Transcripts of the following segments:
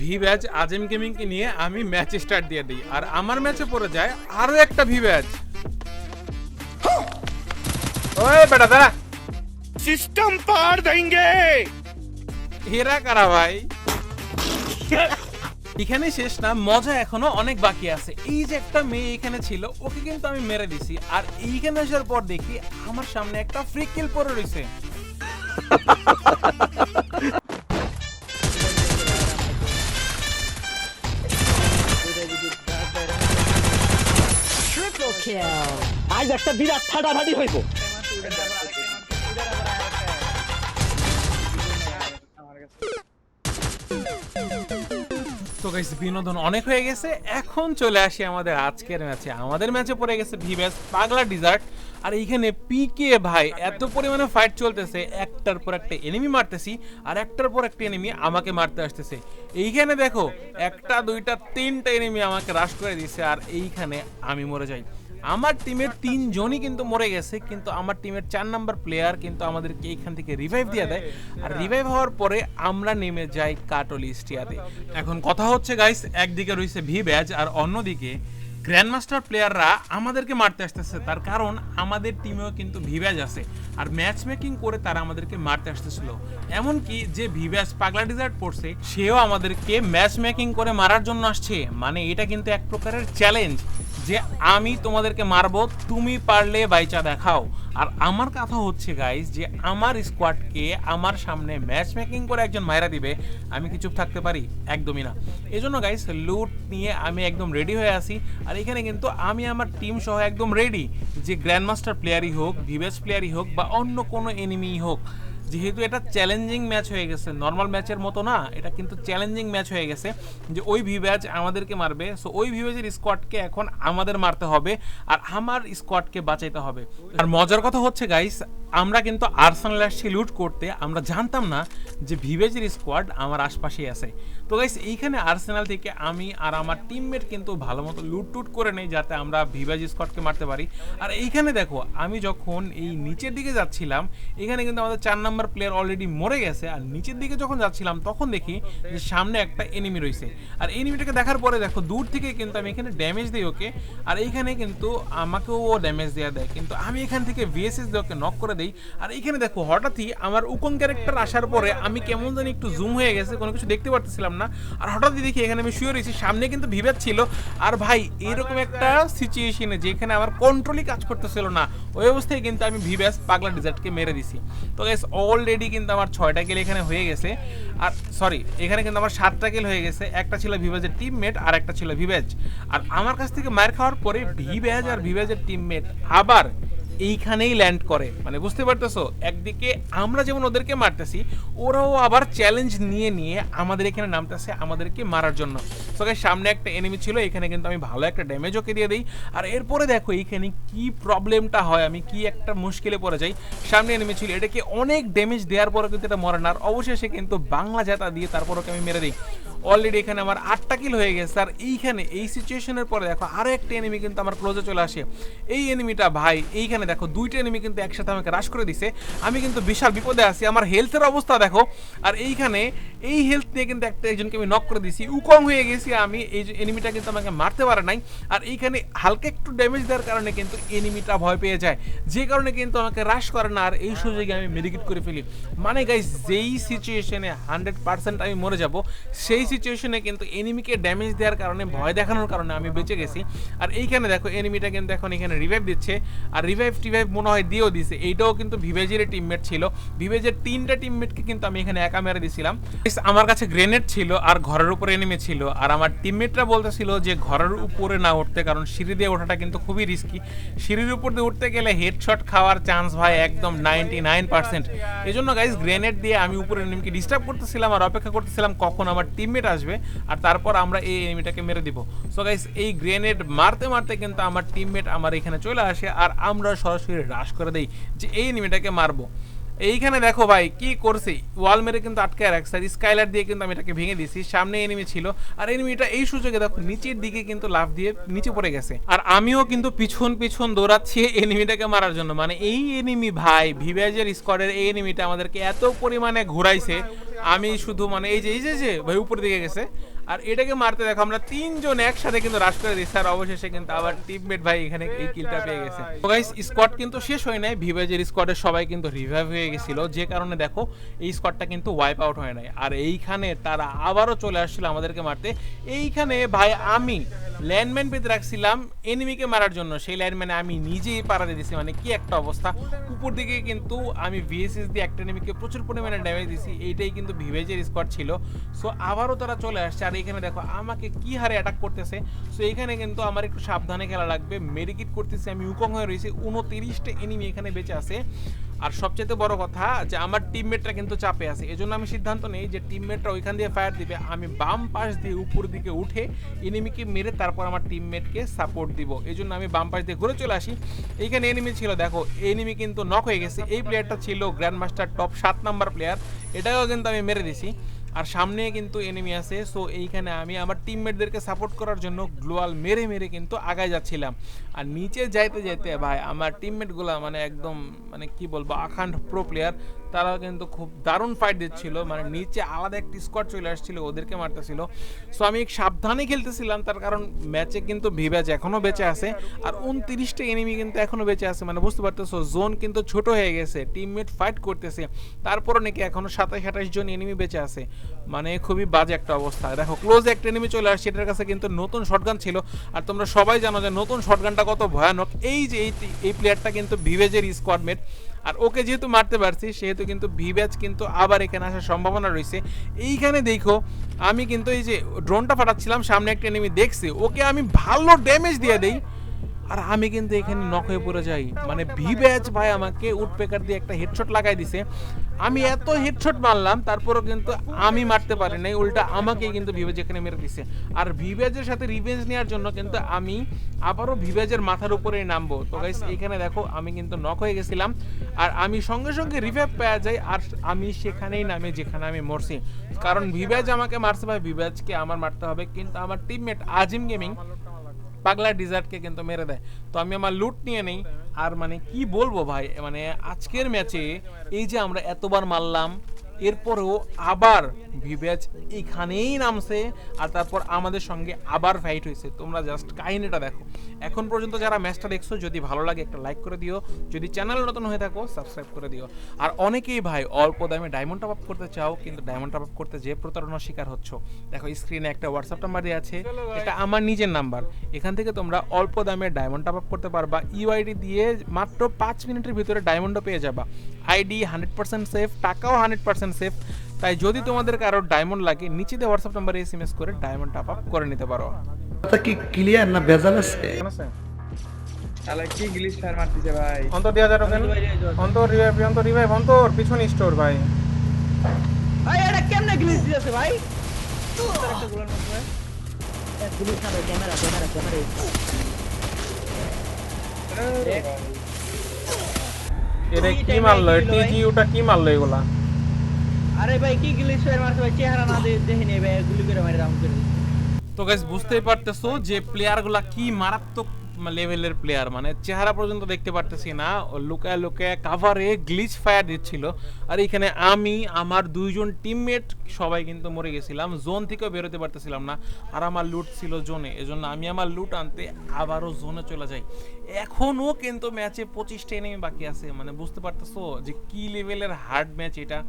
V batch আজিম গেমিংকে নিয়ে আমি match start দিয়ে দিই। আর আমার ম্যাচে পড়ে যায় আরও একটা ভি ব্যাচ ওই বেটা দা সিস্টেম পার দেंगे হেরা কারা ভাই? এখানে শেষ না মজা এখনও অনেক বাকি আছে। এই যে একটা মেয়ে এখানে ছিল ওকে কিন্তু আমি মেরে দিছি। আর এইখানে আসার পর দেখি আমার সামনে একটা ফ্রি কিল পড়ে রয়েছে আজ একটা বিরাট ফাটাফাটি হইব। তো গাইস বিনোদন অনেক হয়ে গেছে। এখন চলে আসি আমাদের আজকের ম্যাচে। আমাদের ম্যাচে পড়ে গেছে ভিভ্যাস পাগলা ডিজার্ট আর এইখানে পিকে ভাই এত পরিমাণে ফাইট চলতেছে। একটার পর একটা এনিমি মারতেছি আর একটার পর একটা এনিমি আমাকে মারতে আসতেছে। এইখানে দেখো একটা দুইটা তিনটা এনিমি আমাকে রাশ করে দিছে। আর এইখানে আমি মরে যাই। আমার টিমের তিনজনই কিন্তু মরে গেছে, কিন্তু আমার টিমের চার নাম্বার প্লেয়ার কিন্তু আমাদেরকে এইখান থেকে রিভাইভ দিয়ে দেয়। আর রিভাইভ হওয়ার পরে আমরা নেমে যাই কাটলিস্টিয়াতে এখন কথা হচ্ছে গাইস একদিকে রয়েছে ভি ব্যাজ আর অন্যদিকে গ্র্যান্ডমাস্টার প্লেয়াররা আমাদেরকে মারতে আসতেছে। তার কারণ আমাদের টিমেও কিন্তু ভিভ্যাজ আছে। আর ম্যাচ মেকিং করে তারা আমাদেরকে মারতে আসতেছিল। এমনকি যে ভিভ্যাজ পাগলা ডিজার্ট পড়ছে, সেও আমাদেরকে ম্যাচ মেকিং করে মারার জন্য আসছে। মানে এটা কিন্তু এক প্রকারের চ্যালেঞ্জ যে আমি তোমাদেরকে মারবো, তুমি পারলে বাইচা দেখাও। আর আমার কথা হচ্ছে গাইস যে আমার স্কোয়াডকে আমার সামনে ম্যাচ মেকিং করে একজন মায়েরা দিবে, আমি কি চুপ থাকতে পারি? একদমই না। এজন্য গাইস লুট নিয়ে আমি একদম রেডি হয়ে আসি আর এখানে কিন্তু আমি আমার টিম সহ একদম রেডি যে গ্র্যান্ডমাস্টার প্লেয়ারই হোক ভিভেস প্লেয়ারই হোক বা অন্য কোনো এনিমিই হোক যেহেতু এটা চ্যালেঞ্জিং ম্যাচ হয়ে গেছে নর্মাল ম্যাচের মতো না, এটা কিন্তু চ্যালেঞ্জিং ম্যাচ হয়ে গেছে, যে ওই ভিভ্যাজ আমাদেরকে মারবে। সো ওই ভিভ্যাজের স্কোয়াডকে এখন আমাদের মারতে হবে, আর আমার স্কোয়াডকে বাঁচাইতে হবে। আর মজার কথা হচ্ছে গাইস আমরা কিন্তু আর্সেনাল আসছি লুট করতে আমরা জানতাম না যে ভিভেজের স্কোয়াড আমার আশপাশেই আছে। তো গাইস এইখানে আর্সেনাল থেকে আমি আর আমার টিমমেট কিন্তু ভালো মতো লুট টুট করে নেই যাতে আমরা ভিভেজ স্কোয়াডকে মারতে পারি। আর এইখানে দেখো, আমি যখন এই নিচের দিকে যাচ্ছিলাম, এখানে কিন্তু আমাদের চার নাম্বার প্লেয়ার অলরেডি মরে গেছে। আর নিচের দিকে যখন যাচ্ছিলাম, তখন দেখি যে সামনে একটা এনিমি রয়েছে। আর এনিমিটাকে দেখার পরে দেখো, দূর থেকে কিন্তু আমি এখানে ড্যামেজ দিই ওকে। আর এইখানে কিন্তু আমাকেও ড্যামেজ দেওয়া দেয় কিন্তু আমি এখান থেকে ভিএসএস ওকে নক করে দেই। আর এইখানে দেখো, হঠাৎই আমার উকন ক্যারেক্টার আসার পরে আমি কেমন জানি একটু জুম হয়ে গেছে, কোনো কিছু দেখতে পারতেছিলাম না। আর হঠাৎই দেখি এখানে আমি শুয়ে রয়েছি, সামনে কিন্তু ভিভেদ ছিল। আর ভাই, এরকম একটা সিচুয়েশনে যেখানে আমার কন্ট্রোলই কাজ করতেছিল না, ওই অবস্থায় কিন্তু আমি ভিভ্যাস পাগলা ডিজার্টকে মেরে দিছি। তো গাইস অলরেডি কিন্তু আমার ছয়টা কিল এখানে হয়ে গেছে। আর সরি এখানে কিন্তু আমার সাতটা কিল হয়ে গেছে। একটা ছিল ভিভেজের টিমমেট আর একটা ছিল ভিভেজ আর আমার কাছ থেকে মার খাওয়ার পরে ভিভেজ আর ভিভেজের টিমমেট আবার এইখানেই ল্যান্ড করে। মানে বুঝতে পারতেছো? একদিকে আমরা যেমন ওদেরকে মারতেছি, ওরাও আবার চ্যালেঞ্জ নিয়ে নিয়ে আমাদের এখানে নামতেছে আমাদেরকে মারার জন্য। তো সামনে একটা এনিমি ছিল, এখানে কিন্তু আমি ভালো একটা ড্যামেজ ওকে দিয়ে দিই। আর এরপরে দেখো, এইখানে কি প্রবলেমটা হয়, আমি কি একটা মুশকিলে পড়ে যাই। সামনে এনিমি ছিল, এটাকে অনেক ড্যামেজ দেওয়ার পরে কিন্তু এটা মরে না। আর অবশেষে কিন্তু বাংলা জাতা দিয়ে তারপর ওকে আমি মেরে দিই। অলরেডি এখানে আমার আটটা কিল হয়ে গেছে। আর এইখানে, এই সিচুয়েশনের পরে দেখো, আরও একটা এনিমি কিন্তু আমার ক্লোজে চলে আসে। এই এনিমিটা ভাই, এইখানে দেখো, দুইটা এনিমি কিন্তু একসাথে আমাকে রাশ করে দিছে। আমি কিন্তু বিশাল বিপদে আছি। আমার হেলথের অবস্থা দেখো। আর এইখানে, এই হেলথ নিয়ে কিন্তু একটা একজনকে আমি নক করে দিছি। উকং হয়ে গেছি আমি। এই এনিমিটা কিন্তু আমাকে মারতে পারে নাই। আর এইখানে হালকা একটু ড্যামেজ দেওয়ার কারণে কিন্তু এনিমিটা ভয় পেয়ে যায়। যে কারণে কিন্তু আমাকে রাশ করে না। আর এই সুযোগে আমি মেডিকেট করে ফেলি। মানে গাইস যেই সিচুয়েশনে হান্ড্রেড পার্সেন্ট আমি মরে যাব, সেই সিচুয়েশনে কিন্তু এনিমিকে ড্যামেজ দেওয়ার কারণে, ভয় দেখানোর কারণে আমি বেঁচে গেছি। আর এইখানে দেখো এনিমিটা কিন্তু এখন এখানে রিভাইভ দিচ্ছে। আর রিভাইভ টিভাইভ মনে হয় দিয়েও দিছে। এইটাও কিন্তু ভিভেজের টিমমেট ছিল। ভিভেজের তিনটা টিমমেটকে কিন্তু আমি এখানে একা মেরে দিছিলাম। আমার কাছে গ্রেনেড ছিল আর ঘরের উপরে এনিমি ছিল। আর আমার টিমমেটরা বলতেছিল যে ঘরের উপরে না উঠতে, কারণ সিঁড়ি দিয়ে ওঠাটা কিন্তু খুবই রিস্কি সিঁড়ির উপর দিয়ে উঠতে গেলে হেডশট খাওয়ার চান্স ভাই একদম নাইনটি নাইন পার্সেন্ট এই জন্য গাইজ গ্রেনেড দিয়ে আমি উপরে এনিমিকে ডিস্টার্ব করতেছিলাম আর অপেক্ষা করতেছিলাম কখন আমার টিমমেট আসবে, আর তারপর আমরা এই এনিমিটাকে মেরে দিব। সো গাইস এই গ্রেনেড মারতে মারতে কিন্তু আমার টিমমেট আমার এখানে চলে আসে, আর আমরা সরাসরি হ্রাস করে দেই যে এই এনিমিটাকে মারবো। এইখানে দেখো ভাই, কি করছি? ওয়াল মেরে কিন্তু আটকায় রাখছে, আর স্কাইলার দিয়ে কিন্তু আমি এটাকে ভেঙে দিছি সামনে এনিমি ছিল, আর এনিমিটা এই সুযোগে দেখো, নিচের দিকে কিন্তু লাফ দিয়ে নিচে পড়ে গেছে। আর আমিও কিন্তু পিছন পিছন দৌড়াচ্ছি এনিমিটাকে মারার জন্য। মানে এই এনিমি ভাই ভিভেজের স্কোয়াডের এই এনিমিটা আমাদেরকে এত পরিমাণে ঘুরাইছে, আমি শুধু মানে এই যে এই যে ভাই উপর দিকে গেছে। আর এটাকে মারতে দেখো, আমরা তিনজন একসাথে কিন্তু রাশ করে দিচ্ছি। আর অবশেষে কিন্তু আবার টিমমেট ভাই এখানে এই কিলটা পেয়ে গেছে। তো গাইস স্কোয়াড কিন্তু শেষ হয় নাই। ভিভেজের স্কোয়াডের সবাই কিন্তু রিভাইভ হয়ে গেছিল। যে কারণে দেখো, এই স্কোয়াডটা কিন্তু ওয়াইপ আউট হয় নাই। আর এইখানে তারা আবারও চলে আসছিল আমাদেরকে মারতে। এইখানে ভাই আমি ল্যান্ডম্যান পেতে রাখছিলাম এনিমিকে মারার জন্য। সেই ল্যান্ডম্যানে আমি নিজেই পাড়া দিয়ে দিছি মানে কি একটা অবস্থা। উপর দিকে কিন্তু আমি ভিএসএস দিয়ে একটা এনিমিকে প্রচুর পরিমাণে ড্যামেজ দিছি এইটাই কিন্তু ভিভেজের স্কোয়াড ছিল। সো আবারও তারা চলে আসছে। আর এখানে দেখো, আমাকে কি হারে অ্যাটাক করতেছে? সো এখানে কিন্তু আমার একটু সাবধানে খেলা লাগবে। মেডিকিট করতেছি, আমি উকং হয়ে রয়েছি। উনতিরিশটা এনিমি এখানে বেঁচে আছে। আর সবচেয়ে বড় কথা যে, আমার টিমমেটরা কিন্তু চাপে আছে। এজন্য আমি সিদ্ধান্ত নেই যে টিমমেটরা ওইখান দিয়ে ফায়ার দিবে। আমি বাম পাশ দিয়ে উপর দিকে উঠে এনিমিকে মেরে তারপর আমার টিমমেটকে সাপোর্ট দিব। এই জন্য আমি বাম পাশ দিয়ে ঘুরে চলে আসি। এইখানে এনিমি ছিল, দেখো এনিমি কিন্তু নক হয়ে গেছে। এই প্লেয়ারটা ছিল গ্র্যান্ড মাস্টার টপ সাত নাম্বার প্লেয়ার এটাকেও কিন্তু আমি মেরে দিছি। আর সামনে কিন্তু এনিমি আছে সো এইখানে আমি আমার টিমমেটদেরকে সাপোর্ট করার জন্য গ্লোয়াল মেরে মেরে কিন্তু আগায় যাচ্ছিলাম। আর নিচে যাইতে যাইতে ভাই, আমার টিমমেটগুলো মানে একদম মানে কি বলব আখান্ড প্রো প্লেয়ার তারা কিন্তু খুব দারুণ ফাইট দিচ্ছিল। মানে নিচে আলাদা একটি স্কোয়াড চলে আসছিল, ওদেরকে মারতেছিল। সো আমি সাবধানে খেলতেছিলাম, তার কারণ ম্যাচে কিন্তু ভিভ্যাজ এখনও বেঁচে আছে। আর উনত্রিশটা এনিমি কিন্তু এখনও বেঁচে আছে। মানে বুঝতে পারতেছো জোন কিন্তু ছোট হয়ে গেছে টিমমেট ফাইট করতেছে। তারপরও নাকি এখনও সাতাশ, আঠাশ জন এনিমি বেঁচে আছে। মানে খুবই বাজে একটা অবস্থা। দেখো ক্লোজ একটা এনিমি চলে আসছে, এটার কাছে কিন্তু নতুন শটগান ছিল। আর তোমরা সবাই জানো যে নতুন শটগানটা কত ভয়ানক। এই যে, এই প্লেয়ারটা কিন্তু ভিভেজের স্কোয়াডমেট আর ওকে যেহেতু মারতে পারছি, সেহেতু কিন্তু ভি ব্যাচ কিন্তু আবার এখানে আসার সম্ভাবনা রয়েছে। এইখানে দেখো, আমি কিন্তু এই যে ড্রোনটা ফাটাচ্ছিলাম, সামনে একটা এনিমি দেখছি, ওকে আমি ভালো ড্যামেজ দিয়ে দেই। আর আমি কিন্তু এখানে নক হয়ে পড়ে যাই। মানে ভি ব্যাচ ভাই আমাকে উডপেকার দিয়ে একটা হেডশট লাগাই দিছে। আমি এত হেডশট মারলাম, তারপরও কিন্তু আমি মারতে পারি নাই, উল্টা আমাকে কিন্তু ভিভেজ এখানে মেরে দিছে। আর ভিভেজের সাথে রিভেঞ্জ নেওয়ার জন্য কিন্তু আমি আবারও ভিভেজের মাথার উপরে নামবো। তো গাইস এখানে দেখো, আমি কিন্তু নক হয়ে গেছিলাম। আর আমি সঙ্গে সঙ্গে রিভাইভ পাওয়া যাই আর আমি সেখানেই নামে যেখানে আমি মরছি। কারণ ভিভেজ আমাকে মারছে ভাই ভিভেজকে আমার মারতে হবে। কিন্তু আমার টিমমেট আজিম গেমিং পাগলা ডিজার্টকে কিন্তু মেরে দেয়। তো আমি আমার লুট নিয়ে নেই। আর মানে কি বলব ভাই? মানে আজকের ম্যাচে এই যে আমরা এতবার মারলাম এরপরেও আবার ভিভ্যাজ এখানেই নামছে আর তারপর আমাদের সঙ্গে আবার ফাইট হয়েছে। তোমরা জাস্ট কাহিনীটা দেখো। এখন পর্যন্ত যারা ম্যাচটা দেখছ যদি ভালো লাগে একটা লাইক করে দিও। যদি চ্যানেল নতুন হয়ে থাকো সাবস্ক্রাইব করে দিও। আর অনেকেই ভাই অল্প দামে ডায়মন্ড টপ আপ করতে চাও কিন্তু ডায়মন্ড টপ আপ করতে যে প্রতারণার শিকার হচ্ছ দেখো স্ক্রিনে একটা হোয়াটসঅ্যাপ নাম্বার দেওয়া আছে। এটা আমার নিজের নাম্বার এখান থেকে তোমরা অল্প দামে ডায়মন্ড টপ আপ করতে পারবা। ইউআইডি দিয়ে মাত্র পাঁচ মিনিটের ভিতরে ডায়মন্ডও পেয়ে যাবা। আইডি হান্ড্রেড পার্সেন্ট সেফ টাকাও হান্ড্রেড পার্সেন্ট সেফ। তাই যদি তোমাদের কারও ডায়মন্ড লাগে নিচে দিয়ে হোয়াটসঅ্যাপ নাম্বারে এস এম এস করে ডায়মন্ড টপ আপ করে নিতে পারো। কথা কি ক্লিয়ার না ভেজাল আছে? শালা কি ইংলিশ ফায়ার মারতেছে ভাই? অন্তর দেওয়া যাবে অন্তর রিভাইভ অন্তর রিভাইভ অন্তর পিছন স্টোর ভাই। ভাই এটা কেমনে গ্লিচ দিয়েছে ভাই? একটা গোলার মধ্যে ভাই ক্যামেরা ক্যামেরা ক্যামেরা এটা কি মারলো? টিজি ওটা কি মারলো এগুলা? আরে ভাই কি গ্লিচ ফায়ার মারছে ভাই? চেহারা না দিয়ে দেখি নেই ভাই গুলি করে মারি রাউন্ড করে তো গাইস বুঝতেই পারতেছো যে প্লেয়ারগুলা কি মারাত্মক লেভেলের প্লেয়ার মানে চেহারা পর্যন্ত দেখতে পারতেছি না। লুকায় লুকায় কাভারে গ্লিচ ফায়ার দিচ্ছিল। আর এখানে আমি, আমার দুইজন টিমমেট সবাই কিন্তু মরে গেছিলাম। জোন থেকেও বেরোতে পারতেছিলাম না। আর আমার লুট ছিল জোনে এজন্য আমি আমার লুট আনতে আবারও জোনে চলে যাই। এখনও কিন্তু ম্যাচে পঁচিশটা এনিমি বাকি আছে। মানে বুঝতে পারতেছো যে কি লেভেলের হার্ড ম্যাচ এটা।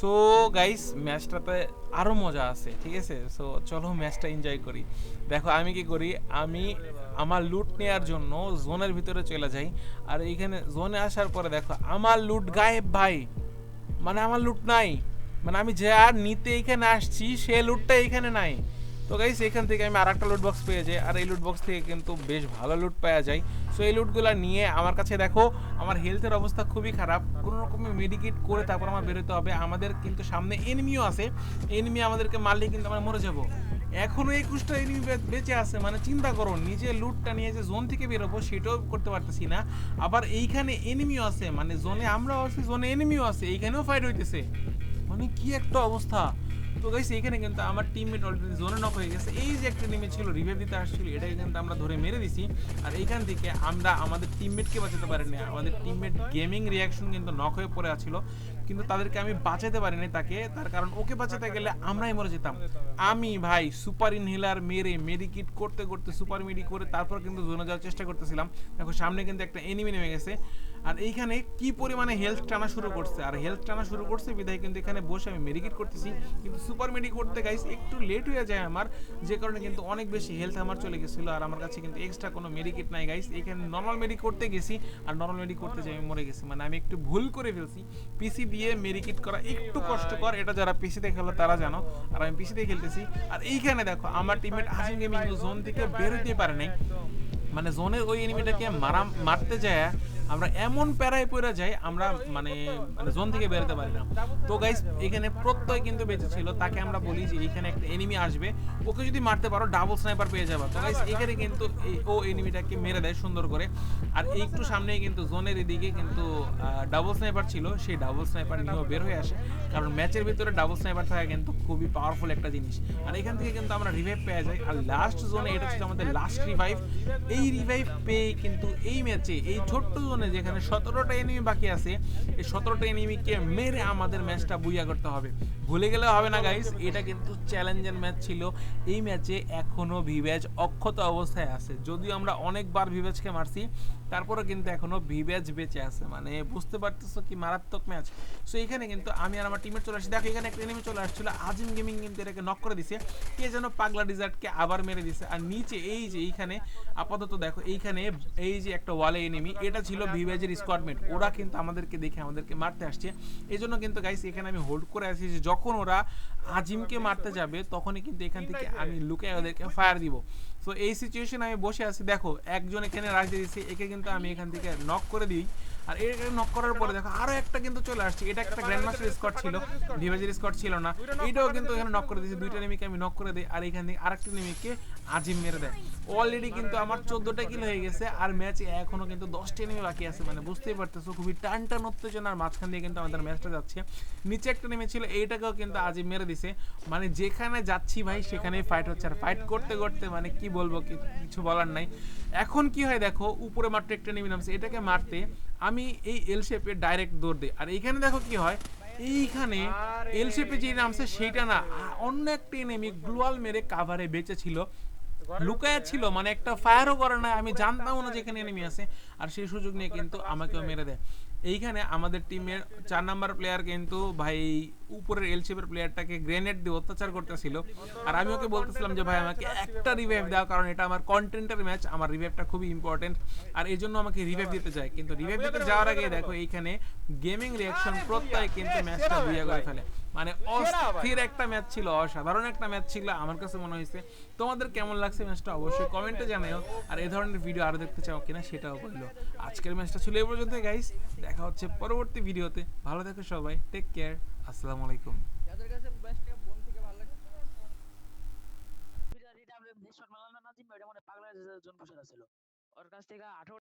সো গাইস ম্যাচটাতে আরও মজা আছে, ঠিক আছে? সো চলো ম্যাচটা এনজয় করি। দেখো, আমি কি করি? আমি আমার লুট নেওয়ার জন্য জোনের ভিতরে চলে যাই। আর এইখানে জোনে আসার পরে দেখো, আমার লুট গায়েব ভাই। মানে আমার লুট নাই। মানে আমি যে আর নিতে এইখানে আসছি, সে লুটটা এইখানে নাই। তো গাইস এখান থেকে আমি আর একটা লুট বক্স পেয়ে যাই। আর এই লুট বক্স থেকে কিন্তু বেশ ভালো লুট পাওয়া যায়। সো এই লুটগুলো নিয়ে আমার কাছে দেখো, আমার হেলথের অবস্থা খুবই খারাপ। কোনো রকমের মেডিকেট করে তারপর আমার বেরোতে হবে। আমাদের কিন্তু সামনে এনিমিও আছে। এনিমি আমাদেরকে মারলে কিন্তু আমরা মরে যাব। এখনও একুশটা এনিমি বেঁচে আছে মানে চিন্তা করো, নিজে লুটটা নিয়ে যে জোন থেকে বেরোবো সেটাও করতে পারতেছি না। আবার এইখানে এনিমিও আছে মানে জোনে আমরাও আছি জোনে এনিমিও আছে, এইখানেও ফাইট হইতেছে। মানে কি একটা অবস্থা? তো গাইস এইখানে কিন্তু আমার টিমমেট অলরেডি জোনে নক হয়ে গেছে। এই যে একটা এনিমি ছিল রিভাইভ দিতে আসছিল, এটাকে কিন্তু আমরা ধরে মেরে দিছি। আর এইখান থেকে আমরা আমাদের টিমমেটকে বাঁচাতে পারিনি। আমাদের টিমমেট গেমিং রিয়াকশন কিন্তু নক হয়ে পড়ে আছিল। কিন্তু তাদেরকে আমি বাঁচাতে পারিনি তাকে। তার কারণ ওকে বাঁচাতে গেলে আমরাই মরে যেতাম। আমি ভাই সুপার ইনহেলার মেরে মেডিকিট করতে করতে সুপার মেডি করে তারপর কিন্তু জোনে যাওয়ার চেষ্টা করতেছিলাম। দেখো, সামনে কিন্তু একটা এনিমি নেমে গেছে। আর এইখানে কি পরিমাণে হেলথ টানা শুরু করছে? আর হেলথ টানা শুরু করছে, বিধায় কিন্তু এখানে বসে আমি মেডিকেট করতেছি। কিন্তু সুপার মেডি করতে গাইস একটু লেট হয়ে যায় আমার। যে কারণে কিন্তু অনেক বেশি হেলথ আমার চলে গেছিল। আর আমার কাছে কিন্তু এক্সট্রা কোনো মেডিকেট নাই গাইস এখানে নর্মাল মেডি করতে গেছি। আর নর্মাল মেডি করতে যাই আমি মরে গেছি। মানে আমি একটু ভুল করে ফেলছি। পিসি দিয়ে মেডিকেট করা একটু কষ্টকর। এটা যারা পিসিতে খেলো, তারা জানো। আর আমি পিসিতে খেলতেছি। আর এইখানে দেখো, আমার টিমমেট আজিম গেমিং জোন থেকে বেরোতে পারে নাই। মানে জোনের ওই এনিমিটাকে মারা মারতে যায়। আমরা এমন প্যারায় পড়ে যাই, আমরা মানে মানে জোন থেকে বেরোতে পারি না। তো গাইস এখানে প্রত্যয় কিন্তু বেঁচে ছিল, তাকে আমরা বলি যে এখানে একটা এনিমি আসবে। ওকে যদি মারতে পারো ডাবল স্নাইপার পেয়ে যাবে। তো গাইস এখানে কিন্তু ও এনিমিটাকে মেরে দেয় সুন্দর করে। আর একটু সামনেই কিন্তু জোনের এদিকে কিন্তু ডাবল স্নাইপার ছিল। সেই ডাবল স্নাইপার নিয়েও বের হয়ে আসে। কারণ ম্যাচের ভিতরে ডাবল স্নাইপার থাকা কিন্তু খুবই পাওয়ারফুল একটা জিনিস। আর এখান থেকে কিন্তু আমরা রিভাইভ পেয়ে যাই। আর লাস্ট জোনে এটা ছিল আমাদের লাস্ট রিভাইভ এই রিভাইভ পেয়ে কিন্তু এই ম্যাচে এই ছোট্ট যেখানে সতেরোটা এনিমি বাকি আছে এই সতেরোটা এনিমিকে মেরে আমাদের ম্যাচটা বুইয়া করতে হবে। ভুলে গেলে হবে না গাইস এটা কিন্তু চ্যালেঞ্জের ম্যাচ ছিল। এই ম্যাচে এখনও ভিভ্যাজ অক্ষত অবস্থায় আছে। যদিও আমরা অনেকবার ভিভ্যাজকে মারছি তারপরে কিন্তু এখনও ভিভ্যাজ বেঁচে আছে। মানে বুঝতে পারতেছো কি মারাত্মক ম্যাচ সো এখানে কিন্তু আমি আর আমার টিমের চলে আসছি। দেখো, এখানে একটা এনিমি চলে আসছিল। আজিম গেমিং কিন্তু এটাকে নক করে দিছে। কে যেন পাগলা ডিজার্টকে আবার মেরে দিছে। আর নিচে এই যে এইখানে, আপাতত দেখো, এইখানে এই যে একটা ওয়ালে এনিমি এটা ছিল ভিভ্যাজের স্কোয়াডমেট ওরা কিন্তু আমাদেরকে দেখে আমাদেরকে মারতে আসছে। এই জন্য কিন্তু গাইস এখানে আমি হোল্ড করে আছি যে যখন ওরা আজিমকে মারতে যাবে তখনই কিন্তু এখান থেকে আমি লুকে ওদেরকে ফায়ার দিব। তো এই সিচুয়েশন আমি বসে আছি। দেখো একজন এখানে রাজ দিয়েছি একে কিন্তু আমি এখান থেকে নক করে দিই। আর এটাকে নক করার পরে দেখো আরও একটা কিন্তু চলে আসছে। এটা একটা গ্র্যান্ড মাস্টার স্কট ছিল। ডিভাইজের স্কট ছিল না। এটাও কিন্তু এখানে নক করে দিয়েছে। দুইটা নেমিকে আমি নক করে দিই। আর এখান থেকে আরেকটা নেমিকে আজিম মেরে দেয়। অলরেডি কিন্তু আমার চোদ্দটা কিল হয়ে গেছে। আর ম্যাচ এখনও কিন্তু দশটা নেমে বাকি আছে মানে বুঝতেই পারতেছো। খুবই টান টান উত্তেজনার মাঝখান দিয়ে কিন্তু আমাদের ম্যাচটা যাচ্ছে। নিচে একটা নেমে ছিল এইটাকেও কিন্তু আজিম মেরে দিছে। মানে যেখানে যাচ্ছি ভাই সেখানেই ফাইট হচ্ছে। আর ফাইট করতে করতে মানে কি বলব কিছু বলার নাই। এখন কি হয় দেখো উপরে মাত্র একটা নেমে নামছে। এটাকে মারতে আমি এই এল শেপে ডাইরেক্ট দৌড় দিই। আর এইখানে দেখো কি হয়, এইখানে এল শেপে যে নামছে সেইটা না। অন্য একটা এনেমি গ্লোয়াল মেরে কাভারে বেঁচে ছিল। লুকায়া ছিল মানে একটা ফায়ারও করে না আমি জানতাম না যেখানে এনেমি আছে। আর সেই সুযোগ নিয়ে কিন্তু আমাকেও মেরে দেয়। এইখানে আমাদের টিমের চার নাম্বার প্লেয়ার কিন্তু ভাই উপরের এল প্লেয়ারটাকে গ্রেনেড দিয়ে অত্যাচার করতেছিল। আর আমি ওকে বলতেছিলাম যে, ভাই, আমাকে একটা রিভাইভ দাও, কারণ এটা আমার কন্টেন্টের ম্যাচ আমার রিভাইভটা খুবই ইম্পর্টেন্ট আর এই জন্য আমাকে রিভাইভ দিতে চাই কিন্তু রিভাইভ দিতে যাওয়ার আগে দেখো, এইখানে গেমিং রিয়াকশন প্রত্যয় কিন্তু ম্যাচটা বুইয়া করে ফেলে। মানে অস্থির একটা ম্যাচ ছিল অসাধারণ একটা ম্যাচ ছিল আমার কাছে মনে হয়েছে তোমাদের কেমন লাগছে ম্যাচটা অবশ্যই কমেন্টে জানাও আর এই ধরনের ভিডিও আরও দেখতে চাও কিনা সেটাও বলল আজকের ম্যাচটা ছিল এই পর্যন্ত গাইস দেখা হচ্ছে পরবর্তী ভিডিওতে ভালো থেকো সবাই টেক কেয়ার আসসালামু আলাইকুম যাদের কাছে বেস্ট বোন থেকে ভালো লাগে নাজিম এটা মানে পাগলা জন বসে ছিল ওর কাছ থেকে আঠারো